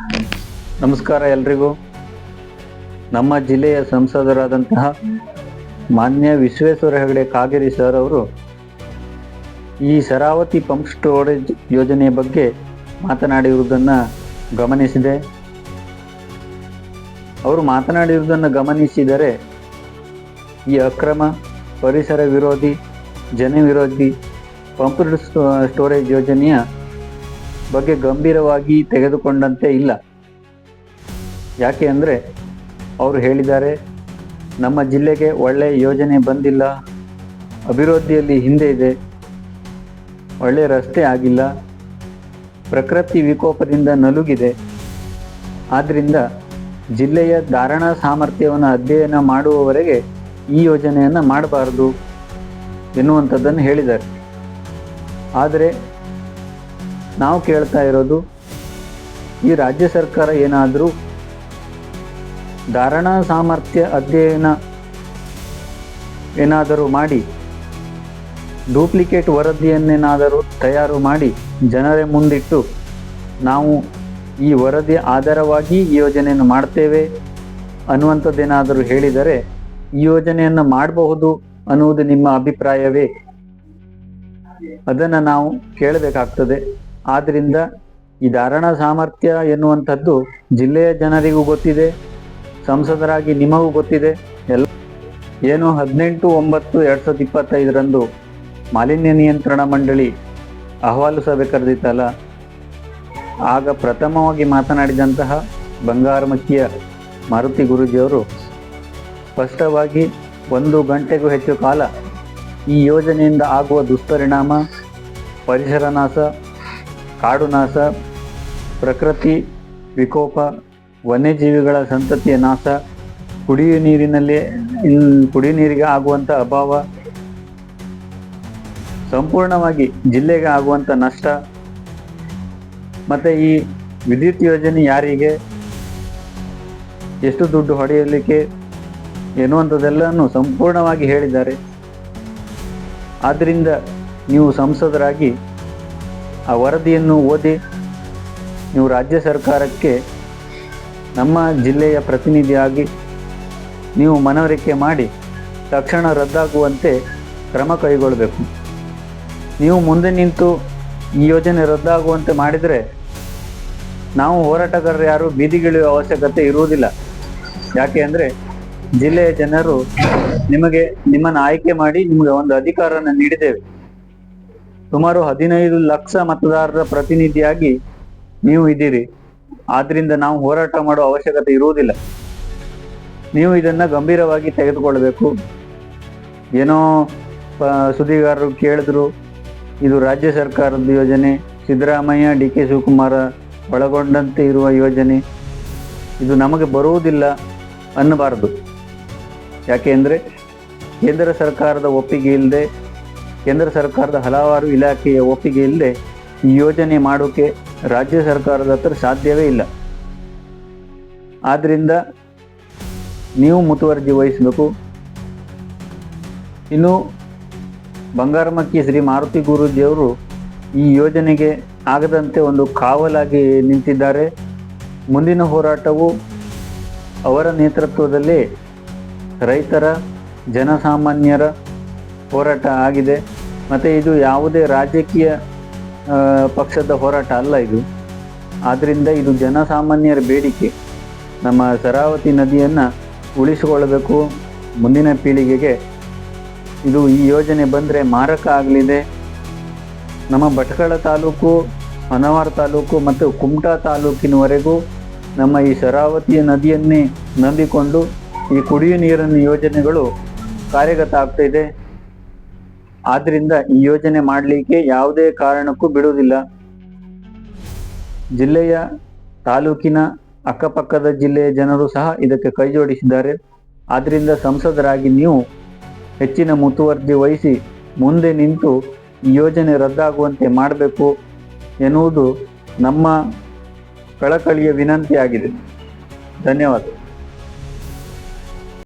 ನಮಸ್ಕಾರ ಎಲ್ರಿಗೂ. ನಮ್ಮ ಜಿಲ್ಲೆಯ ಸಂಸದರಾದಂತಹ ಮಾನ್ಯ ವಿಶ್ವೇಶ್ವರ ಹೆಗಡೆ ಕಾಗೇರಿ ಸರ್ ಅವರು ಈ ಶರಾವತಿ ಪಂಪ್ ಸ್ಟೋರೇಜ್ ಯೋಜನೆಯ ಬಗ್ಗೆ ಮಾತನಾಡಿರುವುದನ್ನು ಗಮನಿಸಿದೆ. ಅವರು ಮಾತನಾಡಿರುವುದನ್ನು ಗಮನಿಸಿದರೆ ಈ ಅಕ್ರಮ ಪರಿಸರ ವಿರೋಧಿ, ಜನ ವಿರೋಧಿ ಪಂಪ್ ಸ್ಟೋರೇಜ್ ಯೋಜನೆಯ ಬಗ್ಗೆ ಗಂಭೀರವಾಗಿ ತೆಗೆದುಕೊಂಡಂತೆ ಇಲ್ಲ. ಯಾಕೆ ಅಂದರೆ ಅವರು ಹೇಳಿದ್ದಾರೆ, ನಮ್ಮ ಜಿಲ್ಲೆಗೆ ಒಳ್ಳೆಯ ಯೋಜನೆ ಬಂದಿಲ್ಲ, ಅಭಿವೃದ್ಧಿಯಲ್ಲಿ ಹಿಂದೆ ಇದೆ ಒಳ್ಳೆಯ ರಸ್ತೆ ಆಗಿಲ್ಲ, ಪ್ರಕೃತಿ ವಿಕೋಪದಿಂದ ನಲುಗಿದೆ. ಆದ್ದರಿಂದ ಜಿಲ್ಲೆಯ ಧಾರಣಾ ಸಾಮರ್ಥ್ಯವನ್ನು ಅಧ್ಯಯನ ಮಾಡುವವರೆಗೆ ಈ ಯೋಜನೆಯನ್ನು ಮಾಡಬಾರದು ಎನ್ನುವಂಥದ್ದನ್ನು ಹೇಳಿದ್ದಾರೆ. ಆದರೆ ನಾವು ಕೇಳ್ತಾ ಇರೋದು, ಈ ರಾಜ್ಯ ಸರ್ಕಾರ ಏನಾದರೂ ಧಾರಣಾ ಸಾಮರ್ಥ್ಯ ಅಧ್ಯಯನ ಏನಾದರೂ ಮಾಡಿ, ಡೂಪ್ಲಿಕೇಟ್ ವರದಿಯನ್ನೇನಾದರೂ ತಯಾರು ಮಾಡಿ, ಜನರೇ ಮುಂದಿಟ್ಟು ನಾವು ಈ ವರದಿ ಆಧಾರವಾಗಿ ಈ ಯೋಜನೆಯನ್ನು ಮಾಡ್ತೇವೆ ಅನ್ನುವಂಥದ್ದೇನಾದರೂ ಹೇಳಿದರೆ ಈ ಯೋಜನೆಯನ್ನು ಮಾಡಬಹುದು ಅನ್ನುವುದು ನಿಮ್ಮ ಅಭಿಪ್ರಾಯವೇ? ಅದನ್ನು ನಾವು ಕೇಳಬೇಕಾಗ್ತದೆ. ಆದ್ದರಿಂದ ಈ ಧಾರಣಾ ಸಾಮರ್ಥ್ಯ ಎನ್ನುವಂಥದ್ದು ಜಿಲ್ಲೆಯ ಜನರಿಗೂ ಗೊತ್ತಿದೆ, ಸಂಸದರಾಗಿ ನಿಮಗೂ ಗೊತ್ತಿದೆ. ಎಲ್ಲ ಏನು ಹದಿನೆಂಟು ಒಂಬತ್ತು ಎರಡು ಸಾವಿರದ ಇಪ್ಪತ್ತೈದರಂದು ಮಾಲಿನ್ಯ ನಿಯಂತ್ರಣ ಮಂಡಳಿ ಅಹವಾಲು ಸಭೆ ಕರೆದಿತ್ತಲ್ಲ, ಆಗ ಪ್ರಥಮವಾಗಿ ಮಾತನಾಡಿದಂತಹ ಬಂಗಾರಮಕ್ಕಿಯ ಮಾರುತಿ ಗುರೂಜಿಯವರು ಸ್ಪಷ್ಟವಾಗಿ ಒಂದು ಗಂಟೆಗೂ ಹೆಚ್ಚು ಕಾಲ ಈ ಯೋಜನೆಯಿಂದ ಆಗುವ ದುಷ್ಪರಿಣಾಮ, ಪರಿಸರ ನಾಶ ಕಾಡು ನಾಶ ಪ್ರಕೃತಿ ವಿಕೋಪ, ವನ್ಯಜೀವಿಗಳ ಸಂತತಿಯ ನಾಶ ಕುಡಿಯುವ ನೀರಿನಲ್ಲಿ ಕುಡಿಯುವ ನೀರಿಗೆ ಆಗುವಂಥ ಅಭಾವ, ಸಂಪೂರ್ಣವಾಗಿ ಜಿಲ್ಲೆಗೆ ಆಗುವಂಥ ನಷ್ಟ, ಮತ್ತು ಈ ವಿದ್ಯುತ್ ಯೋಜನೆ ಯಾರಿಗೆ, ಎಷ್ಟು ದುಡ್ಡು ಹೊಡೆಯಲಿಕ್ಕೆ ಎನ್ನುವಂಥದ್ದೆಲ್ಲನೂ ಸಂಪೂರ್ಣವಾಗಿ ಹೇಳಿದ್ದಾರೆ. ಆದ್ದರಿಂದ ನೀವು ಸಂಸದರಾಗಿ ಆ ವರದಿಯನ್ನು ಓದಿ ನೀವು ರಾಜ್ಯ ಸರ್ಕಾರಕ್ಕೆ ನಮ್ಮ ಜಿಲ್ಲೆಯ ಪ್ರತಿನಿಧಿಯಾಗಿ ನೀವು ಮನವರಿಕೆ ಮಾಡಿ ತಕ್ಷಣ ರದ್ದಾಗುವಂತೆ ಕ್ರಮ ಕೈಗೊಳ್ಳಬೇಕು. ನೀವು ಮುಂದೆ ನಿಂತು ಈ ಯೋಜನೆ ರದ್ದಾಗುವಂತೆ ಮಾಡಿದರೆ ನಾವು ಹೋರಾಟಗಾರರು ಯಾರು ಬೀದಿಗಿಳಿಯುವ ಅವಶ್ಯಕತೆ ಇರುವುದಿಲ್ಲ. ಯಾಕೆ ಅಂದರೆ ಜಿಲ್ಲೆಯ ಜನರು ನಿಮಗೆ ನಿಮ್ಮನ್ನು ಆಯ್ಕೆ ಮಾಡಿ ನಿಮಗೆ ಒಂದು ಅಧಿಕಾರವನ್ನು ನೀಡಿದ್ದೇವೆ. ಸುಮಾರು ಹದಿನೈದು ಲಕ್ಷ ಮತದಾರರ ಪ್ರತಿನಿಧಿಯಾಗಿ ನೀವು ಇದ್ದೀರಿ. ಆದ್ರಿಂದ ನಾವು ಹೋರಾಟ ಮಾಡುವ ಅವಶ್ಯಕತೆ ಇರುವುದಿಲ್ಲ. ನೀವು ಇದನ್ನ ಗಂಭೀರವಾಗಿ ತೆಗೆದುಕೊಳ್ಬೇಕು ಏನೋ ಸುದ್ದಿಗಾರರು ಕೇಳಿದ್ರು, ಇದು ರಾಜ್ಯ ಸರ್ಕಾರದ ಯೋಜನೆ, ಸಿದ್ದರಾಮಯ್ಯ ಡಿ ಕೆ ಶಿವಕುಮಾರ ಒಳಗೊಂಡಂತೆ ಇರುವ ಯೋಜನೆ. ಇದು ನಮಗೆ ಬರುವುದಿಲ್ಲ ಅನ್ನಬಾರದು. ಯಾಕೆ ಅಂದರೆ ಕೇಂದ್ರ ಸರ್ಕಾರದ ಒಪ್ಪಿಗೆ ಇಲ್ಲದೆ ಕೇಂದ್ರ ಸರ್ಕಾರದ ಹಲವಾರು ಇಲಾಖೆಯ ಒಪ್ಪಿಗೆ ಇಲ್ಲದೆ ಈ ಯೋಜನೆ ಮಾಡೋಕೆ ರಾಜ್ಯ ಸರ್ಕಾರದ ಹತ್ರ ಸಾಧ್ಯವೇ ಇಲ್ಲ. ಆದ್ದರಿಂದ ನೀವು ಮುತುವರ್ಜಿ ವಹಿಸಬೇಕು. ಇನ್ನು ಬಂಗಾರಮಕ್ಕಿ ಶ್ರೀ ಮಾರುತಿ ಗುರೂಜಿಯವರು ಈ ಯೋಜನೆಗೆ ಆಗದಂತೆ ಒಂದು ಕಾವಲಾಗಿ ನಿಂತಿದ್ದಾರೆ. ಮುಂದಿನ ಹೋರಾಟವು ಅವರ ನೇತೃತ್ವದಲ್ಲಿ ರೈತರ, ಜನಸಾಮಾನ್ಯರ ಹೋರಾಟ ಆಗಿದೆ. ಮತ್ತು ಇದು ಯಾವುದೇ ರಾಜಕೀಯ ಪಕ್ಷದ ಹೋರಾಟ ಅಲ್ಲ ಇದು. ಆದ್ದರಿಂದ ಇದು ಜನಸಾಮಾನ್ಯರ ಬೇಡಿಕೆ. ನಮ್ಮ ಶರಾವತಿ ನದಿಯನ್ನು ಉಳಿಸಿಕೊಳ್ಳಬೇಕು. ಮುಂದಿನ ಪೀಳಿಗೆಗೆ ಇದು ಈ ಯೋಜನೆ ಬಂದರೆ ಮಾರಕ ಆಗಲಿದೆ. ನಮ್ಮ ಭಟ್ಕಳ ತಾಲೂಕು, ಹೊನವಾರ ತಾಲೂಕು ಮತ್ತು ಕುಮಟಾ ತಾಲೂಕಿನವರೆಗೂ ನಮ್ಮ ಈ ಶರಾವತಿ ನದಿಯನ್ನೇ ನಂಬಿಕೊಂಡು ಈ ಕುಡಿಯುವ ನೀರಿನ ಯೋಜನೆಗಳು ಕಾರ್ಯಗತ ಆಗ್ತಾ ಇದೆ ಆದ್ದರಿಂದ ಈ ಯೋಜನೆ ಮಾಡಲಿಕ್ಕೆ ಯಾವುದೇ ಕಾರಣಕ್ಕೂ ಬಿಡುವುದಿಲ್ಲ. ಜಿಲ್ಲೆಯ ತಾಲೂಕಿನ ಅಕ್ಕಪಕ್ಕದ ಜಿಲ್ಲೆಯ ಜನರು ಸಹ ಇದಕ್ಕೆ ಕೈಜೋಡಿಸಿದ್ದಾರೆ ಆದ್ದರಿಂದ ಸಂಸದರಾಗಿ ನೀವು ಹೆಚ್ಚಿನ ಮುತುವರ್ಜಿ ವಹಿಸಿ ಮುಂದೆ ನಿಂತು ಈ ಯೋಜನೆ ರದ್ದಾಗುವಂತೆ ಮಾಡಬೇಕು ಎನ್ನುವುದು ನಮ್ಮ ಕಳಕಳಿಯ ವಿನಂತಿಯಾಗಿದೆ. ಧನ್ಯವಾದ.